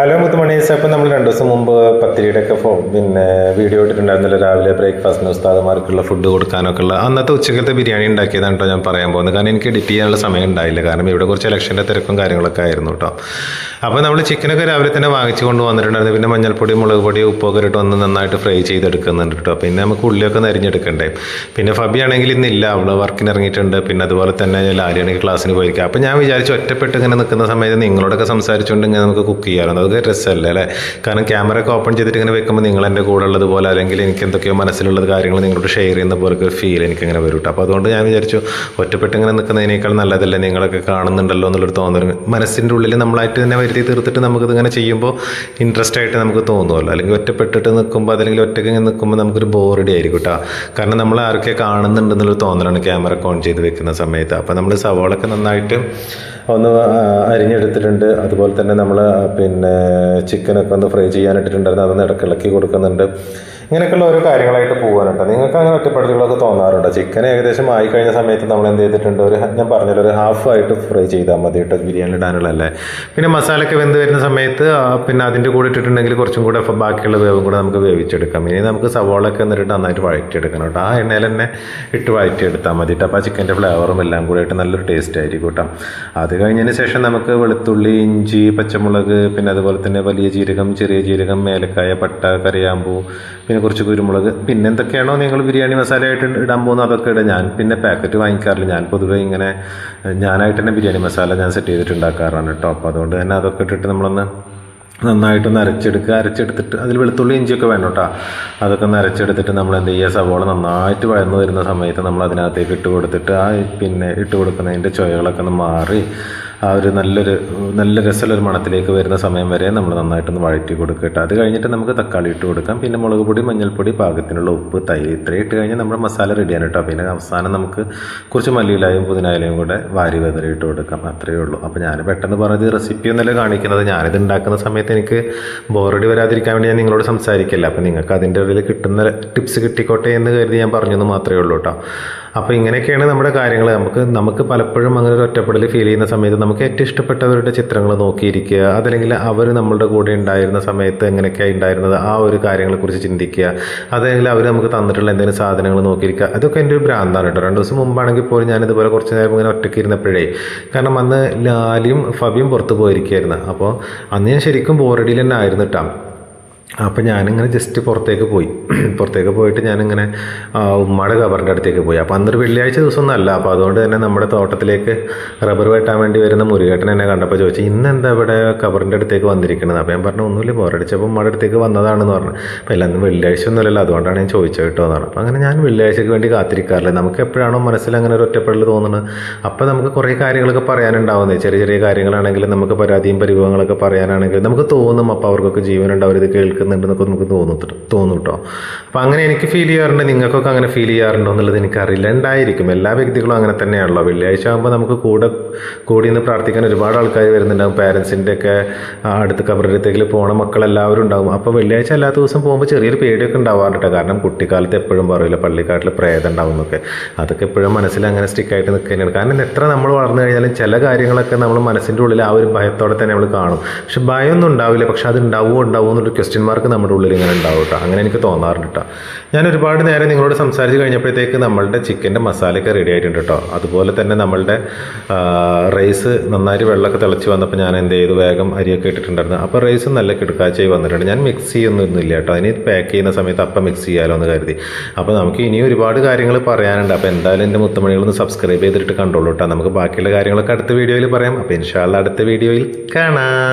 Hello മുത്തുമണീസ് അപ്പം നമ്മൾ രണ്ട് ദിവസം മുമ്പ് പത്തിരിയുടെ ഒക്കെ ഫോ പിന്നെ വീഡിയോ ഇട്ടിട്ടുണ്ടായിരുന്നല്ലോ. രാവിലെ ബ്രേക്ക്ഫാസ്റ്റിന് ഉസ്താദമാർക്കുള്ള ഫുഡ് കൊടുക്കാനൊക്കെ ഉള്ള. അന്നത്തെ ഉച്ചക്കത്തെ ബിരിയാണി ഉണ്ടാക്കിയതാണ് കേട്ടോ ഞാൻ പറയാൻ പോകുന്നത്. കാരണം എനിക്ക് എഡിറ്റ് ചെയ്യാനുള്ള സമയം ഉണ്ടായില്ല. കാരണം ഇവിടെ കുറച്ച് ഇലക്ഷന്റെ തിരക്കും കാര്യങ്ങളൊക്കെ ആയിരുന്നു കേട്ടോ അപ്പോൾ നമ്മൾ ചിക്കനൊക്കെ രാവിലെ തന്നെ വാങ്ങിച്ചു കൊണ്ട് വന്നിട്ടുണ്ടായിരുന്നു പിന്നെ മഞ്ഞൾപ്പൊടി മുളക് പൊടി ഉപ്പൊക്കെ ഇട്ട് ഒന്ന് നന്നായിട്ട് ഫ്രൈ ചെയ്തെടുക്കുന്നുണ്ട് കേട്ടോ പിന്നെ നമുക്ക് ഉള്ളിയൊക്കെ നരിഞ്ഞെടുക്കണ്ടേ. പിന്നെ ഫബി ആണെങ്കിൽ ഇന്നില്ല. അവൾ വർക്കിന് ഇറങ്ങിയിട്ടുണ്ട്. പിന്നെ അതുപോലെ തന്നെ ലാലിയാണെങ്കിൽ ക്ലാസ്സിന് പോയിരിക്കുക. അപ്പോൾ ഞാൻ വിചാരിച്ചു ഒറ്റപ്പെട്ട് ഇങ്ങനെ നിൽക്കുന്ന സമയത്ത് നിങ്ങളോടൊക്കെ സംസാരിച്ചുകൊണ്ട് ഇങ്ങനെ നമുക്ക് കുക്ക് ചെയ്യാറുണ്ട് അതൊക്കെ രസമല്ല അല്ലേ? കാരണം ക്യാമറ ഒക്കെ ഓപ്പൺ ചെയ്തിട്ട് ഇങ്ങനെ വെക്കുമ്പോൾ നിങ്ങൾ എന്റെ കൂടെ ഉള്ളതുപോലെ അല്ലെങ്കിൽ എനിക്ക് എന്തൊക്കെയോ മനസ്സിലുള്ളത് കാര്യങ്ങൾ നിങ്ങളോട് ഷെയർ ചെയ്യുന്ന പോലെ ഒരു ഫീൽ എനിക്ക് ഇങ്ങനെ വരും അപ്പോൾ അതുകൊണ്ട് ഞാൻ വിചാരിച്ചു ഒറ്റപ്പെട്ട് ഇങ്ങനെ നിൽക്കുന്നതിനേക്കാൾ നല്ലതല്ലേ നിങ്ങളൊക്കെ കാണുന്നുണ്ടല്ലോ എന്നുള്ളൊരു തോന്നൽ മനസ്സിന്റെ ഉള്ളിൽ നമ്മളായിട്ട് തന്നെ വരുത്തി തീർത്തിട്ട് നമുക്കിത് ഇങ്ങനെ ചെയ്യുമ്പോൾ ഇൻട്രസ്റ്റ് ആയിട്ട് നമുക്ക് തോന്നുമല്ലോ അല്ലെങ്കിൽ ഒറ്റപ്പെട്ടിട്ട് നിൽക്കുമ്പോൾ അല്ലെങ്കിൽ ഒറ്റയ്ക്ക് ഇങ്ങനെ നിൽക്കുമ്പോൾ നമുക്കൊരു ബോറടി ആയിരിക്കും കേട്ടോ കാരണം നമ്മൾ ആരൊക്കെ കാണുന്നുണ്ടെന്നുള്ളൊരു തോന്നലാണ് ക്യാമറ ഓൺ ചെയ്ത് വെക്കുന്ന സമയത്ത്. അപ്പോൾ നമ്മൾ സവാളൊക്കെ നന്നായിട്ട് ഒന്ന് അരിഞ്ഞെടുത്തിട്ടുണ്ട്. അതുപോലെ തന്നെ നമ്മൾ പിന്നെ ചിക്കനൊക്കെ ഒന്ന് ഫ്രൈ ചെയ്യാനിട്ടിട്ടുണ്ടായിരുന്നു അതൊന്ന് ഇടയ്ക്ക് ഇളക്കി കൊടുക്കുന്നുണ്ട്. ഇങ്ങനെയൊക്കെയുള്ള ഓരോ കാര്യങ്ങളായിട്ട് പോകാനുണ്ട് നിങ്ങൾക്ക് അങ്ങനെ ഒറ്റപ്പെടുത്തലുകളൊക്കെ തോന്നാറുണ്ട്? ചിക്കൻ ഏകദേശം ആയി കഴിഞ്ഞ സമയത്ത് നമ്മൾ എന്ത് ചെയ്തിട്ടുണ്ട്? ഒരു ഞാൻ പറഞ്ഞല്ലോ ഒരു ഹാഫ് ആയിട്ട് ഫ്രൈ ചെയ്താൽ മതി കേട്ടോ ബിരിയാണി ഇടാനുള്ളതല്ലേ. പിന്നെ മസാലയൊക്കെ വെന്ത് വരുന്ന സമയത്ത് പിന്നെ അതിന്റെ കൂടെ ഇട്ടിട്ടുണ്ടെങ്കിൽ കുറച്ചും കൂടെ ബാക്കിയുള്ള വേവും കൂടെ നമുക്ക് വേവിച്ചെടുക്കാം. ഇനി നമുക്ക് സവോളൊക്കെ എന്നിട്ട് നന്നായിട്ട് വഴറ്റിയെടുക്കണം കേട്ടോ. ആ എണ്ണയിൽ തന്നെ ഇട്ട് വഴറ്റിയെടുത്താൽ മതി കേട്ടോ. അപ്പോൾ ചിക്കന്റെ ഫ്ലേവറും എല്ലാം കൂടെ ആയിട്ട് നല്ലൊരു ടേസ്റ്റ് ആയിരിക്കും കേട്ടോ. അത് കഴിഞ്ഞതിന് ശേഷം നമുക്ക് വെളുത്തുള്ളി ഇഞ്ചി പച്ചമുളക് പിന്നെ അതുപോലെ തന്നെ വലിയ ജീരകം ചെറിയ ജീരകം മേലക്കായ പട്ട കറിയാമ്പൂ പിന്നെ കുറച്ച് കുരുമുളക്. പിന്നെ എന്തൊക്കെയാണോ നിങ്ങൾ ബിരിയാണി മസാല ആയിട്ട് ഇടാൻ പോകുന്നത് അതൊക്കെ ഇടാം. ഞാൻ പിന്നെ പാക്കറ്റ് വാങ്ങിക്കാറില്ല. ഞാൻ പൊതുവേ ഇങ്ങനെ ഞാനായിട്ട് തന്നെ ബിരിയാണി മസാല ഞാൻ സെറ്റ് ചെയ്തിട്ട് ഉണ്ടാക്കാറാണ് കേട്ടോ അപ്പോൾ അതുകൊണ്ട് തന്നെ അതൊക്കെ ഇട്ടിട്ട് നമ്മളൊന്ന് നന്നായിട്ടൊന്ന് അരച്ചെടുക്കുക. അരച്ചെടുത്തിട്ട് അതിൽ വെളുത്തുള്ളി ഇഞ്ചിയൊക്കെ വേണം കേട്ടോ അതൊക്കെ ഒന്ന് അരച്ചെടുത്തിട്ട് നമ്മൾ എന്ത് ചെയ്യുക? സവോള നന്നായിട്ട് വഴന്നു വരുന്ന സമയത്ത് നമ്മൾ അതിനകത്തേക്ക് ഇട്ട് കൊടുത്തിട്ട് ആ പിന്നെ ഇട്ട് കൊടുക്കുന്നതിന്റെ ചുവകളൊക്കെ ഒന്ന് മാറി ആ ഒരു നല്ലൊരു നല്ല രസമുള്ളൊരു മണത്തിലേക്ക് വരുന്ന സമയം വരെ നമ്മൾ നന്നായിട്ടൊന്ന് വഴറ്റി കൊടുക്കുക കേട്ടോ. അത് കഴിഞ്ഞിട്ട് നമുക്ക് തക്കാളി ഇട്ട് കൊടുക്കാം. പിന്നെ മുളക് പൊടി മഞ്ഞൾപ്പൊടി പാകത്തിനുള്ള ഉപ്പ് തൈര് ഇത്രയും ഇട്ട് കഴിഞ്ഞാൽ നമ്മുടെ മസാല റെഡിയാണ് കേട്ടോ. പിന്നെ അവസാനം നമുക്ക് കുറച്ച് മല്ലിയിലായും പുതിനായാലും കൂടെ വാരി വെതറി ഇട്ട് കൊടുക്കാം. അത്രയേ ഉള്ളൂ. അപ്പോൾ ഞാൻ പെട്ടെന്ന് പറഞ്ഞത് റെസിപ്പി ഒന്നല്ല കാണിക്കുന്നത്. ഞാനിത് ഉണ്ടാക്കുന്ന സമയത്ത് എനിക്ക് ബോറടി വരാതിരിക്കാൻ വേണ്ടി ഞാൻ നിങ്ങളോട് സംസാരിക്കില്ല. അപ്പോൾ നിങ്ങൾക്ക് അതിന്റെ ഇടയിൽ കിട്ടുന്ന ടിപ്സ് കിട്ടിക്കോട്ടെ എന്ന് കരുതി ഞാൻ പറഞ്ഞെന്ന് മാത്രമേ ഉള്ളൂ കേട്ടോ. അപ്പോൾ ഇങ്ങനെയൊക്കെയാണ് നമ്മുടെ കാര്യങ്ങൾ. നമുക്ക് നമുക്ക് പലപ്പോഴും അങ്ങനെ ഒരു ഒറ്റപ്പെടൽ ഫീൽ ചെയ്യുന്ന സമയത്ത് നമുക്ക് ഏറ്റവും ഇഷ്ടപ്പെട്ടവരുടെ ചിത്രങ്ങൾ നോക്കിയിരിക്കുക അതല്ലെങ്കിൽ അവർ നമ്മളുടെ കൂടെ ഉണ്ടായിരുന്ന സമയത്ത് എങ്ങനെയൊക്കെയാണ് ഉണ്ടായിരുന്നത് ആ ഒരു കാര്യങ്ങളെക്കുറിച്ച് ചിന്തിക്കുക അതല്ലെങ്കിൽ അവർ നമുക്ക് തന്നിട്ടുള്ള എന്തെങ്കിലും സാധനങ്ങൾ നോക്കിയിരിക്കുക. അതൊക്കെ എന്റെ ഒരു ഭ്രാന്താണ് കേട്ടോ. രണ്ട് ദിവസം മുമ്പാണെങ്കിൽ പോലും ഞാൻ ഇതുപോലെ കുറച്ച് നേരം ഇങ്ങനെ ഒറ്റയ്ക്ക് ഇരുന്നപ്പോഴേ കാരണം അന്ന് ലാലിയും ഫബിയും പുറത്ത് പോയിരിക്കുകയായിരുന്നു. അപ്പോൾ അന്ന് ഞാൻ ശരിക്കും ബോറടിയിൽ തന്നെ ആയിരുന്നു കേട്ടോ. അപ്പോൾ ഞാനിങ്ങനെ ജസ്റ്റ് പുറത്തേക്ക് പോയി. പുറത്തേക്ക് പോയിട്ട് ഞാനിങ്ങനെ ഉമ്മയുടെ കബറിന്റെ അടുത്തേക്ക് പോയി. അപ്പോൾ അന്നൊരു വെള്ളിയാഴ്ച ദിവസമൊന്നും അല്ല അപ്പോൾ അതുകൊണ്ട് തന്നെ നമ്മുടെ തോട്ടത്തിലേക്ക് റബ്ബർ വെട്ടാൻ വേണ്ടി വരുന്ന മുരുകേട്ടൻ എന്നെ കണ്ടപ്പോൾ ചോദിച്ചു ഇന്ന് എന്താ ഇവിടെ കബറിന്റെ അടുത്തേക്ക് വന്നിരിക്കുന്നത് അപ്പോൾ ഞാൻ പറഞ്ഞു ഒന്നുമില്ല. ബോറടിച്ചപ്പോൾ ഉമ്മയുടെ അടുത്തേക്ക് വന്നതാണെന്ന് പറഞ്ഞു. അപ്പോൾ എല്ലാം വെള്ളിയാഴ്ച ഒന്നുമില്ലല്ലോ. അതുകൊണ്ടാണ് ഞാൻ ചോദിച്ചത് കേട്ടോ എന്നാണ്. അപ്പോൾ അങ്ങനെ ഞാൻ വെള്ളിയാഴ്ചയ്ക്ക് വേണ്ടി കാത്തിരിക്കാറില്ല. നമുക്ക് എപ്പോഴാണോ മനസ്സിൽ അങ്ങനെ ഒരു ഒറ്റപ്പെടൽ തോന്നുന്നത്. അപ്പോൾ നമുക്ക് കുറേ കാര്യങ്ങളൊക്കെ പറയാനുണ്ടാവുന്നത് ചെറിയ ചെറിയ കാര്യങ്ങളാണെങ്കിലും നമുക്ക് പരാതിയും പരിഭവങ്ങളൊക്കെ പറയാനാണെങ്കിലും നമുക്ക് തോന്നും അപ്പോൾ അവർക്കൊക്കെ ജീവനുണ്ട് അവരിത് കേൾക്കുന്നുണ്ടെന്നൊക്കെ നമുക്ക് തോന്നും തോന്നും കേട്ടോ അപ്പോൾ അങ്ങനെ എനിക്ക് ഫീൽ ചെയ്യാറുണ്ട് നിങ്ങൾക്കൊക്കെ അങ്ങനെ ഫീൽ ചെയ്യാറുണ്ടോ എന്നുള്ളത് എനിക്കറിയില്ല. ഉണ്ടായിരിക്കും എല്ലാ വ്യക്തികളും അങ്ങനെ തന്നെയാണല്ലോ. വെള്ളിയാഴ്ച ആകുമ്പോൾ നമുക്ക് കൂടെ കൂടി നിന്ന് പ്രാർത്ഥിക്കാൻ ഒരുപാട് ആൾക്കാർ വരുന്നുണ്ടാകും പാരൻസിന്റെ ഒക്കെ അടുത്ത് കബറിടത്തേക്ക് പോണ മക്കളെല്ലാവരും ഉണ്ടാകും അപ്പോൾ വെള്ളിയാഴ്ച അല്ലാത്ത ദിവസം പോകുമ്പോൾ ചെറിയൊരു പേടിയൊക്കെ ഉണ്ടാവാറുണ്ട് കാരണം കുട്ടിക്കാലത്ത് എപ്പോഴും പറയില്ല പള്ളിക്കാട്ടിൽ പ്രേതം ഉണ്ടാവും എന്നൊക്കെ. അതൊക്കെ എപ്പോഴും മനസ്സിൽ അങ്ങനെ സ്റ്റിക്കായിട്ട് നിൽക്കുന്നതാണ് കാരണം എത്ര നമ്മൾ വളർന്നു കഴിഞ്ഞാലും ചില കാര്യങ്ങളൊക്കെ നമ്മൾ മനസ്സിന്റെ ഉള്ളിൽ ആ ഒരു ഭയത്തോടെ തന്നെ നമ്മൾ കാണും. പക്ഷെ ഭയമൊന്നും ഉണ്ടാവില്ല. പക്ഷെ അത് ഉണ്ടാവുമോ ഉണ്ടാവുമോ എന്നൊരു ക്വസ്റ്റ്യൻ മാർക്ക് നമ്മുടെ ഉള്ളിൽ ഇങ്ങനെ ഉണ്ടാവും കേട്ടോ അങ്ങനെ എനിക്ക് തോന്നാറുണ്ട് കേട്ടോ ഞാൻ ഒരുപാട് നേരം നിങ്ങളോട് സംസാരിച്ച് കഴിഞ്ഞപ്പോഴത്തേക്ക് നമ്മളുടെ ചിക്കന്റെ മസാലയൊക്കെ റെഡി ആയിട്ടുണ്ട് കേട്ടോ അതുപോലെ തന്നെ നമ്മളുടെ റൈസ് നന്നായിട്ട് വെള്ളമൊക്കെ തിളച്ച് വന്നപ്പോൾ ഞാൻ എന്ത് ചെയ്തു? വേഗം അരിയൊക്കെ ഇട്ടിട്ടുണ്ടായിരുന്നു. അപ്പോൾ റൈസ് നല്ല കിടക്കാച്ചായി വന്നിട്ടുണ്ട്. ഞാൻ മിക്സ് ചെയ്യുന്നൊന്നുമില്ല ഇല്ല കേട്ടോ അതിന് പാക്ക് ചെയ്യുന്ന സമയത്ത് അപ്പം മിക്സ് ചെയ്യാലോ എന്ന് കരുതി. അപ്പോൾ നമുക്ക് ഇനി ഒരുപാട് കാര്യങ്ങൾ പറയാനുണ്ട്. അപ്പോൾ എന്തായാലും എന്റെ മുത്തമണികളൊന്ന് സബ്സ്ക്രൈബ് ചെയ്തിട്ട് കണ്ടോളൂ കേട്ടോ നമുക്ക് ബാക്കിയുള്ള കാര്യങ്ങളൊക്കെ അടുത്ത വീഡിയോയിൽ പറയാം. അപ്പോൾ ഇൻഷാല്ല അടുത്ത വീഡിയോയിൽ കാണാം.